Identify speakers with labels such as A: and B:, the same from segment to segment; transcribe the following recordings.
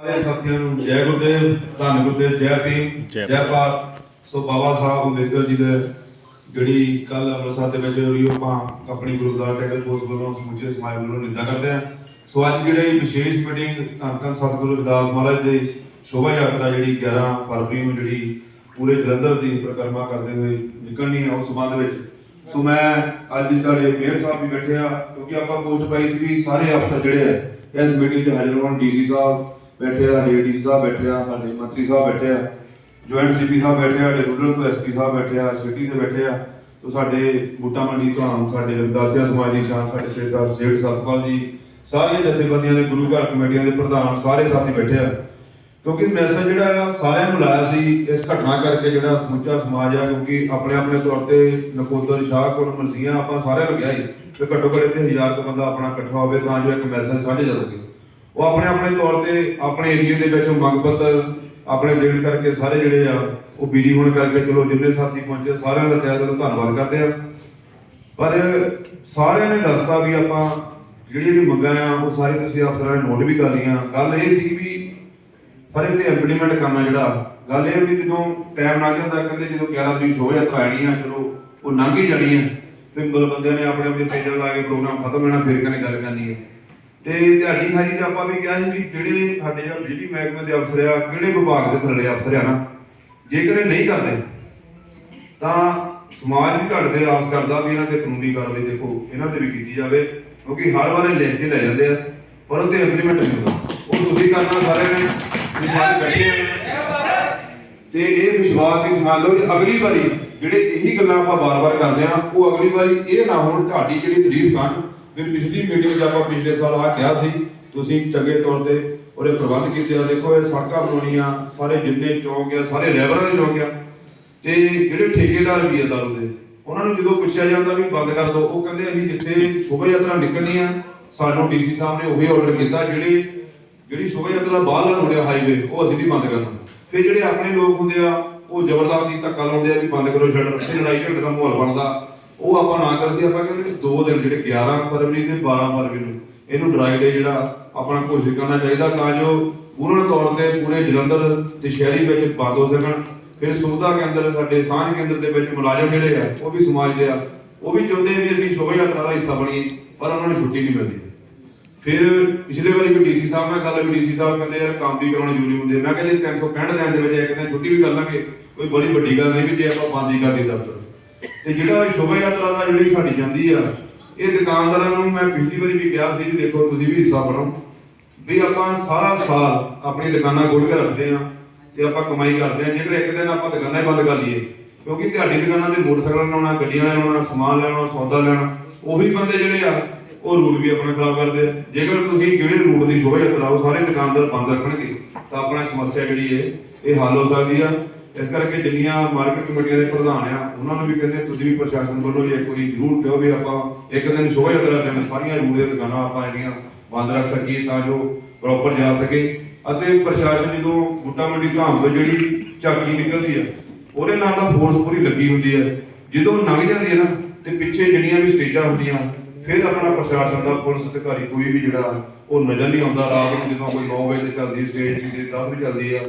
A: ਸਾਰੇ ਸਾਥੀਆਂ ਨੂੰ ਜੈ ਗੁਰਦੇਵ ਧੰਨ ਗੁਰਦੇਵ ਜੈ ਭੀਮ
B: ਜੈ
A: ਭਾਰਤ। ਸੋ ਬਾਬਾ ਸਾਹਿਬ ਅੰਬੇਦਕਰ ਜੀ ਦੇ ਜਿਹੜੀ ਕੱਲ ਅੰਮ੍ਰਿਤਸਰ ਦੇ ਵਿੱਚ ਹੋਈ ਉਹ ਆਪਾਂ ਆਪਣੀ ਗੁਰਦੁਆਰਾ ਟੈਗਰ ਪੋਸਟ ਵੱਲੋਂ ਸਮੁੱਚੇ ਸਮਾਜ ਵੱਲੋਂ ਨਿੰਦਾ ਕਰਦੇ ਹਾਂ। ਸੋ ਅੱਜ ਜਿਹੜੇ ਵਿਸ਼ੇਸ਼ ਮੀਟਿੰਗ ਧੰਨ ਧੰਨ ਸਤਿਗੁਰੂ ਰਵਿਦਾਸ ਮਹਾਰਾਜ ਦੇ ਸ਼ੋਭਾ ਯਾਤਰਾ ਜਿਹੜੀ 11 ਫਰਵਰੀ ਨੂੰ ਜਿਹੜੀ ਪੂਰੇ ਜਲੰਧਰ ਦੀ ਪ੍ਰਕਰਮਾ ਕਰਦੇ ਹੋਏ ਨਿਕਲਣੀ ਹੈ ਉਸ ਸੰਬੰਧ ਵਿੱਚ। ਸੋ ਮੈਂ ਅੱਜ ਤੁਹਾਡੇ ਮੇਅਰ ਸਾਹਿਬ ਵੀ ਬੈਠੇ ਆ ਕਿਉਂਕਿ ਆਪਾਂ ਪੋਸਟ ਪਾਈ ਸੀ ਵੀ ਸਾਰੇ ਅਫਸਰ ਜਿਹੜੇ ਆ ਇਸ ਮੀਟਿੰਗ 'ਚ ਹਾਜ਼ਰ ਹੋਣ ਡੀਸੀ ਸਾਹਿਬ ਬੈਠੇ ਆ ਡੀਸੀ ਸਾਹਿਬ ਬੈਠੇ ਆ, ਸਾਡੇ ਮੰਤਰੀ ਸਾਹਿਬ ਬੈਠੇ ਆ, ਜੁਆਇੰਟ ਸੀਪੀ ਸਾਹਿਬ ਬੈਠੇ ਆ, ਸਾਡੇ ਰੂਰਲ ਤੋਂ ਐਸਪੀ ਸਾਹਿਬ ਬੈਠੇ ਆ, ਸਿਟੀ ਦੇ ਬੈਠੇ ਆ ਸੋ ਸਾਡੇ ਬੂਟਾ ਮੰਡੀ ਤੋਂ ਆਮ, ਸਾਡੇ ਰਵਿਦਾਸੀਆ ਸਮਾਜ ਦੀ ਸ਼ਾਨ, ਸਾਡੇ ਸੇਠ ਸੇਠ ਸਤਪਾਲ ਜੀ, ਸਾਰੀਆਂ ਜਥੇਬੰਦੀਆਂ ਦੇ, ਗੁਰੂ ਘਰ ਕਮੇਟੀਆਂ ਦੇ ਪ੍ਰਧਾਨ ਸਾਰੇ ਸਾਥੀ ਬੈਠੇ ਆ। ਕਿਉਂਕਿ ਮੈਸੇਜ ਜਿਹੜਾ ਆ, ਸਾਰਿਆਂ ਨੂੰ ਲਾਇਆ ਸੀ, ਇਸ ਘਟਨਾ ਕਰਕੇ ਜਿਹੜਾ ਸਮੁੱਚਾ ਸਮਾਜ ਆ, ਕਿਉਂਕਿ ਆਪਣੇ ਆਪਣੇ ਤੌਰ ਤੇ ਨਕੋਦਰ ਸ਼ਾਹਕੋਟ ਮਰਜ਼ੀਆਂ ਆਪਾਂ ਸਾਰਿਆਂ ਨੂੰ ਕਿਹਾ ਸੀ ਕਿ ਘੱਟੋ ਘੱਟ ਇੱਥੇ ਹਜ਼ਾਰ ਕੁ ਬੰਦਾ ਆਪਣਾ ਇਕੱਠਾ ਹੋਵੇ, ਤਾਂ ਜੋ ਇੱਕ ਮੈਸੇਜ ਸਾਂਝੇ ਜਾ ਸਕੇ। ਉਹ ਆਪਣੇ ਆਪਣੇ ਤੌਰ ਤੇ ਆਪਣੇ ਏਰੀਆ ਦੇ ਵਿੱਚ ਮੰਗ ਪੱਤਰ ਆਪਣੇ ਦੇਣ ਕਰਕੇ ਸਾਰੇ ਜਿਹੜੇ ਆ, ਉਹ ਬਿਜ਼ੀ ਹੋਣ ਕਰਕੇ ਚਲੋ ਜਿੰਨੇ ਸਾਥੀ ਪਹੁੰਚੇ ਸਾਰਿਆਂ ਦਾ ਤਹਿ ਦਿਲੋਂ ਧੰਨਵਾਦ ਕਰਦੇ ਆ ਪਰ ਸਾਰਿਆਂ ਨੇ ਦੱਸਤਾ ਵੀ ਆਪਾਂ ਜਿਹੜੀਆਂ ਜਿਹੜੀ ਮੰਗਾਂ ਆ, ਉਹ ਸਾਰੇ ਤੁਸੀਂ ਅਫਸਰਾਂ ਨੇ ਨੋਟ ਵੀ ਕਰ ਲਈਆਂ। ਗੱਲ ਇਹ ਸੀ ਵੀ ਸਾਰੇ ਤੇ ਇੰਪਲੀਮੈਂਟ ਕਰਨਾ ਜਿਹੜਾ, ਗੱਲ ਇਹ ਵੀ ਜਦੋਂ ਟਾਈਮ ਲੰਘ ਜਾਂਦਾ, ਕਹਿੰਦੇ ਜਦੋਂ 11 ਤਰੀਕ ਸ਼ੋਅ ਯਾਤਰਾ ਆਣੀ ਆ, ਚਲੋ ਉਹ ਲੰਘ ਹੀ ਜਾਣੀ ਆ। ਬੰਦਿਆਂ ਨੇ ਆਪਣੇ ਆਪਣੇ ਤੇਜਾ ਲਾ ਕੇ ਪ੍ਰੋਗਰਾਮ ਖਤਮ ਹੋਣਾ, ਫਿਰ ਕਹਿੰਦੇ ਗੱਲ ਕਰਨੀ ਹੈ ਤੇ ਦਿਹਾੜੀ ਹਾਰੀ ਦਾ ਆਪਾਂ ਵੀ ਕਿਹਾ ਸੀ ਵੀ ਜਿਹੜੇ ਸਾਡੇ ਜਾਂ ਬਿਜਲੀ ਮਹਿਕਮੇ ਦੇ ਅਫਸਰ ਆ, ਕਿਹੜੇ ਵਿਭਾਗ ਦੇ ਥੱਲੇ ਅਫਸਰ ਆ ਨਾ, ਜੇਕਰ ਇਹ ਨਹੀਂ ਕਰਦੇ, ਤਾਂ ਸਮਾਜ ਵੀ ਘਟਦੇ ਆਸ ਕਰਦਾ ਵੀ ਇਹਨਾਂ ਤੇ ਕਾਨੂੰਨੀ ਕਾਰਵਾਈ ਦੇਖੋ, ਇਹਨਾਂ ਤੇ ਵੀ ਕੀਤੀ ਜਾਵੇ, ਕਿਉਂਕਿ ਹਰ ਵਾਰ ਇਹ ਲਿਖ ਕੇ ਲੈ ਜਾਂਦੇ ਆ, ਪਰ ਉਹ ਤੇ ਇੰਪਲੀਮੈਂਟ ਨਹੀਂ ਹੁੰਦਾ। ਉਹ ਤੁਸੀਂ ਕਰਨਾ ਸਾਰਿਆਂ ਨੇ ਵੀ ਬੈਠੇ ਤੇ ਇਹ ਵਿਸ਼ਵਾਸ ਦੀ ਸੰਭਾਲ ਲਓ ਕਿ ਅਗਲੀ ਵਾਰੀ ਜਿਹੜੇ ਇਹੀ ਗੱਲਾਂ ਆਪਾਂ ਬਾਰ-ਬਾਰ ਕਰਦੇ ਆ, ਉਹ ਅਗਲੀ ਵਾਰੀ ਇਹ ਨਾ ਹੋਣ, ਤੁਹਾਡੀ ਜਿਹੜੀ ਤਾਰੀਫ ਕਰਨ ਵੀ ਪਿਛਲੀ ਮੀਟਿੰਗ 'ਚ ਆਪਾਂ ਪਿਛਲੇ ਸਾਲ ਆ ਕਿਹਾ ਸੀ, ਤੁਸੀਂ ਚੰਗੇ ਤੌਰ ਤੇ ਉਹਦੇ ਪ੍ਰਬੰਧ ਕੀਤੇ ਆ। ਦੇਖੋ, ਇਹ ਸੜਕਾਂ ਬਣਾਉਣੀਆਂ, ਸਾਰੇ ਜਿੰਨੇ ਚੌਂਕ ਆ, ਸਾਰੇ ਲੈਵਲਾਂ ਦੇ ਚੌਂਕ ਆ। ਤੇ ਜਿਹੜੇ ਠੇਕੇਦਾਰ ਵੀ ਆ ਦਾਰੂ ਦੇ ਉਹਨਾਂ ਨੂੰ ਜਦੋਂ ਪੁੱਛਿਆ ਜਾਂਦਾ ਵੀ ਬੰਦ ਕਰ ਦਿਓ ਉਹ ਕਹਿੰਦੇ ਅਸੀਂ ਜਿੱਥੇ ਸ਼ੋਭਾ ਯਾਤਰਾ ਨਿਕਲਣੀ ਆ, ਸਾਨੂੰ ਡੀਸੀ ਸਾਹਿਬ ਨੇ ਉਹੀ ਆਰਡਰ ਕੀਤਾ, ਜਿਹੜੀ ਜਿਹੜੀ ਸ਼ੋਭਾ ਯਾਤਰਾ ਬਾਹਰ ਲਾਉਣ ਰਿਹਾ ਹਾਈਵੇ ਉਹ ਅਸੀਂ ਨਹੀਂ ਬੰਦ ਕਰਨਾ। ਫਿਰ ਜਿਹੜੇ ਆਪਣੇ ਲੋਕ ਹੁੰਦੇ ਆ, ਉਹ ਜ਼ਬਰਦਸਤੀ ਧੱਕਾ ਲਾਉਂਦੇ ਆ ਵੀ ਬੰਦ ਕਰੋ ਸ਼ਟਰ, ਤੇ ਲੜਾਈ ਝਗੜੇ ਦਾ ਮਾਹੌਲ ਬਣਦਾ। ਉਹ ਆਪਾਂ ਨਾ ਕਰ ਸੀ, ਆਪਾਂ ਕਹਿੰਦੇ ਕਿ ਦੋ ਦਿਨ ਜਿਹੜੇ 11 ਫਰਵਰੀ ਤੇ 12 ਫਰਵਰੀ ਨੂੰ ਇਹਨੂੰ ਡਰਾਈ ਡੇ ਜਿਹੜਾ ਆਪਣਾ ਘੋਸ਼ਿਤ ਕਰਨਾ ਚਾਹੀਦਾ ਤਾਂ ਜੋ ਪੂਰਨ ਤੌਰ ਤੇ ਪੂਰੇ ਜਲੰਧਰ ਤੇ ਸ਼ਹਿਰੀ ਵਿੱਚ ਬੰਦ ਹੋ ਸਕਣ। ਫਿਰ ਸੁਵਿਧਾ ਕੇਂਦਰ ਸਾਡੇ ਸਾਂਝ ਕੇਂਦਰ ਦੇ ਵਿੱਚ ਮੁਲਾਜ਼ਮ ਜਿਹੜੇ ਆ, ਉਹ ਵੀ ਸਮਾਜ ਦੇ ਆ, ਉਹ ਵੀ ਚਾਹੁੰਦੇ ਆ ਵੀ ਅਸੀਂ ਸ਼ੋਭਾ ਯਾਤਰਾ ਦਾ ਹਿੱਸਾ ਬਣੀਏ, ਪਰ ਉਹਨਾਂ ਨੂੰ ਛੁੱਟੀ ਨਹੀਂ ਮਿਲਦੀ। ਫਿਰ ਪਿਛਲੇ ਵਾਰੀ ਵੀ ਡੀਸੀ ਸਾਹਿਬ ਨਾਲ ਗੱਲ ਵੀ ਡੀਸੀ ਸਾਹਿਬ ਕਹਿੰਦੇ ਯਾਰ ਕੰਮ ਵੀ ਕਰਾਉਣਾ ਜ਼ਰੂਰੀ ਹੁੰਦੇ ਮੈਂ ਕਹਿੰਦੇ 365 ਦਿਨ ਦੇ ਵਿੱਚ ਇੱਕ ਦਿਨ ਛੁੱਟੀ ਵੀ ਕਰ ਲਾਂਗੇ, ਕੋਈ ਬੜੀ ਵੱਡੀ ਗੱਲ ਨਹੀਂ ਵੀ ਜੇ ਆਪਾਂ ਬੰਦ ਹੀ ਕਰ ਦਈਏ ਦਫ਼ਤਰ। ਤੇ ਜਿਹੜਾ ਇਹ ਸ਼ੋਭਾ ਯਾਤਰਾ ਦਾ ਜਿਹੜੀ ਸਾਡੀ ਜਾਂਦੀ ਆ, ਇਹ ਦੁਕਾਨਦਾਰਾਂ ਨੂੰ ਮੈਂ ਪਿਛਲੀ ਵਾਰੀ ਵੀ ਕਿਹਾ ਸੀ ਵੀ ਦੇਖੋ ਤੁਸੀਂ ਵੀ ਹਿੱਸਾ ਬਣੋ ਵੀ ਆਪਾਂ ਸਾਰਾ ਸਾਲ ਆਪਣੀ ਦੁਕਾਨਾਂ ਖੋਲ ਕੇ ਰੱਖਦੇ ਆ ਤੇ ਆਪਾਂ ਕਮਾਈ ਕਰਦੇ ਆ ਜੇਕਰ ਇੱਕ ਦਿਨ ਆਪਾਂ ਦੁਕਾਨਾਂ ਹੀ ਬੰਦ ਕਰ ਲਈਏ। ਕਿਉਂਕਿ ਤੁਹਾਡੀ ਦੁਕਾਨਾਂ ਤੇ ਮੋਟਰਸਾਈਕਲ ਲਾਉਣਾ, ਗੱਡੀਆਂ ਲਾਉਣਾ ਸਮਾਨ ਲੈਣਾ ਸੌਦਾ ਲੈਣਾ ਉਹੀ ਬੰਦੇ ਜਿਹੜੇ ਆ, ਉਹ ਰੂਟ ਵੀ ਆਪਣਾ ਖਰਾਬ ਕਰਦੇ ਆ। ਜੇਕਰ ਤੁਸੀਂ ਜਿਹੜੇ ਰੂਟ ਦੀ ਸ਼ੋਭਾ ਯਾਤਰਾ ਉਹ ਸਾਰੇ ਦੁਕਾਨਦਾਰ ਬੰਦ ਰੱਖਣਗੇ, ਤਾਂ ਆਪਣਾ ਸਮੱਸਿਆ ਜਿਹੜੀ ਹੈ ਇਹ ਹੱਲ ਹੋ ਸਕਦੀ ਆ। ਇਸ ਕਰਕੇ ਜਿੰਨੀਆਂ ਮਾਰਕੀਟ ਕਮੇਟੀਆਂ ਦੇ ਪ੍ਰਧਾਨ ਆ, ਉਹਨਾਂ ਨੂੰ ਵੀ ਕਹਿੰਦੇ ਤੁਸੀਂ ਵੀ ਪ੍ਰਸ਼ਾਸਨ ਵੱਲੋਂ ਵੀ ਇੱਕ ਵਾਰੀ ਜ਼ਰੂਰ ਕਹੋ ਵੀ ਆਪਾਂ ਇੱਕ ਦਿਨ ਸ਼ੋਭਾ ਯਾਤਰਾ ਦਿਨ ਸਾਰੀਆਂ ਰੂਟ ਦੀਆਂ ਦੁਕਾਨਾਂ ਆਪਾਂ ਜਿਹੜੀਆਂ ਬੰਦ ਰੱਖ ਸਕੀਏ ਤਾਂ ਜੋ ਪ੍ਰੋਪਰ ਜਾ ਸਕੇ। ਅਤੇ ਪ੍ਰਸ਼ਾਸਨ ਜਦੋਂ ਬੁੱਟਾ ਮੰਡੀ ਧਾਮ ਤੋਂ ਜਿਹੜੀ ਝਾਕੀ ਨਿਕਲਦੀ ਆ, ਉਹਦੇ ਨਾਲ ਦਾ ਫੋਰਸ ਪੂਰੀ ਲੱਗੀ ਹੁੰਦੀ ਹੈ ਜਦੋਂ ਲੰਘ ਜਾਂਦੀ ਹੈ ਨਾ, ਤੇ ਪਿੱਛੇ ਜਿਹੜੀਆਂ ਵੀ ਸਟੇਜਾਂ ਹੁੰਦੀਆਂ ਫਿਰ ਆਪਣਾ ਪ੍ਰਸ਼ਾਸਨ ਦਾ ਪੁਲਿਸ ਅਧਿਕਾਰੀ ਕੋਈ ਵੀ ਜਿਹੜਾ, ਉਹ ਨਜ਼ਰ ਨਹੀਂ ਆਉਂਦਾ। ਰਾਤ ਨੂੰ ਜਦੋਂ ਕੋਈ 9 ਵਜੇ ਤੇ ਚੱਲਦੀ ਸਟੇਜ ਤੇ 10 ਵਜੇ ਚੱਲਦੀ ਆ,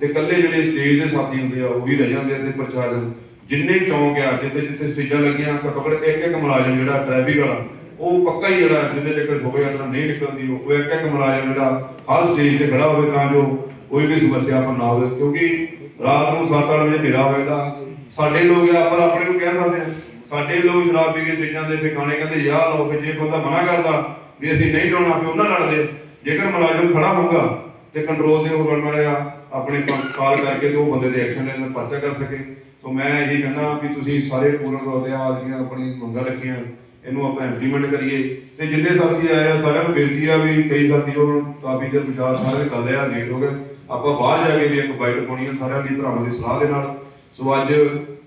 A: ਤੇ ਇਕੱਲੇ ਜਿਹੜੇ ਸਟੇਜ ਦੇ ਸਾਥੀ ਹੁੰਦੇ ਆ, ਉਹ ਵੀ ਰਹਿ ਜਾਂਦੇ ਆ ਤੇ ਪ੍ਰਸ਼ਾਸਨ ਜਿੰਨੇ ਚੌਂਕ ਆ, ਜਿੱਥੇ ਜਿੱਥੇ ਸਟੇਜਾਂ ਲੱਗੀਆਂ, ਘੱਟੋ ਘੱਟ ਇੱਕ ਇੱਕ ਮੁਲਾਜ਼ਮ ਜਿਹੜਾ ਟ੍ਰੈਫਿਕ ਵਾਲਾ, ਉਹ ਪੱਕਾ ਹੀ ਜਿਹੜਾ ਜਿੰਨੇ ਤੱਕ ਸ਼ੋਭਾ ਯਾਤਰਾ ਨਹੀਂ ਨਿਕਲਦੀ, ਉਹ ਇੱਕ ਇੱਕ ਮੁਲਾਜ਼ਮ ਜਿਹੜਾ ਹਰ ਸਟੇਜ ਤੇ ਖੜਾ ਹੋਵੇ ਤਾਂ ਜੋ ਕੋਈ ਵੀ ਸਮੱਸਿਆ ਆਪਾਂ ਨਾ ਹੋਵੇ। ਕਿਉਂਕਿ ਰਾਤ ਨੂੰ 7-8 ਵਜੇ ਹਨੇਰਾ ਹੋ ਜਾਂਦਾ। ਸਾਡੇ ਲੋਕ ਆ ਪਰ ਆਪਣੇ ਨੂੰ ਕਹਿ ਸਕਦੇ ਆ ਸਾਡੇ ਲੋਕ ਸ਼ਰਾਬ ਪੀ ਕੇ ਚੀਜ਼ਾਂ ਦੇ ਫੇ ਕਹਿੰਦੇ, ਯਾਰ ਲਓ ਜੇ ਕੋਈ ਤਾਂ ਮਨਾ ਕਰਦਾ ਵੀ ਅਸੀਂ ਨਹੀਂ ਲਾਉਣਾ, ਫਿਰ ਉਹਨਾਂ ਲੜਦੇ ਜੇਕਰ ਮੁਲਾਜ਼ਮ ਖੜਾ ਹੋਊਗਾ ਤੇ ਕੰਟਰੋਲ ਦੇ ਉਹ ਵਾਲੇ ਆਪਣੇ ਕਾਲ ਕਰਕੇ ਤੇ ਉਹ ਬੰਦੇ ਦੇ ਐਕਸ਼ਨ ਲੈਣ ਦਾ ਪਰਚਾ ਕਰ ਸਕੇ। ਸੋ ਮੈਂ ਇਹੀ ਕਹਿੰਦਾ ਵੀ ਤੁਸੀਂ ਸਾਰੇ ਪੂਰਨ ਤੌਰ ਆ ਜਿਹੜੀਆਂ ਆਪਣੀ ਮੰਗਾਂ ਰੱਖੀਆਂ, ਇਹਨੂੰ ਆਪਾਂ ਇੰਪਲੀਮੈਂਟ ਕਰੀਏ। ਤੇ ਜਿੰਨੇ ਸਾਥੀ ਆਏ ਆ, ਸਾਰਿਆਂ ਨੂੰ ਬੇਨਤੀ ਆ ਵੀ ਕਈ ਸਾਥੀ ਉਹ ਕਾਫੀ ਚਿਰ ਵਿਚਾਰ ਸਾਰੇ ਕਰ ਲਿਆ ਲੇਟ ਹੋ ਗਏ। ਆਪਾਂ ਬਾਹਰ ਜਾ ਕੇ ਵੀ ਇੱਕ ਬਾਈਟ ਪਾਉਣੀ ਆ ਸਾਰਿਆਂ ਦੀ ਭਰਾਵਾਂ ਦੀ ਸਲਾਹ ਦੇ ਨਾਲ। ਸੋ ਅੱਜ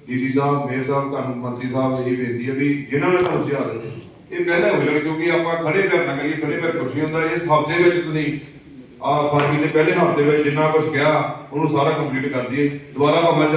A: ਡੀਸੀ ਸਾਹਿਬ, ਮੇਅਰ ਸਾਹਿਬ ਤੁਹਾਨੂੰ ਮੰਤਰੀ ਸਾਹਿਬ ਇਹ ਬੇਨਤੀ ਹੈ ਵੀ ਜਿਨ੍ਹਾਂ ਨੇ ਤੁਹਾਨੂੰ ਸੁਝਾਅ ਇਹ ਪਹਿਲਾਂ ਹੋ ਜਾਣ ਕਿਉਂਕਿ ਆਪਾਂ ਖੜੇ ਪੈਰ ਨਾ ਕਰੀਏ, ਖੜੇ ਪੈਰ ਕੁਝ ਨਹੀਂ ਹੁੰਦਾ, ਇਸ ਹਫ਼ਤੇ ਵਿੱਚ ਤੁਸੀਂ ਆ ਫਰਵਰੀ ਦੇ ਪਹਿਲੇ ਹਫ਼ਤੇ ਵਿੱਚ ਜਿੰਨਾ ਕੁਝ ਕਿਹਾ, ਉਹਨੂੰ ਸਾਰਾ ਕੰਪਲੀਟ ਕਰ ਦਈਏ, ਦੁਬਾਰਾ ਭਾਵੇਂ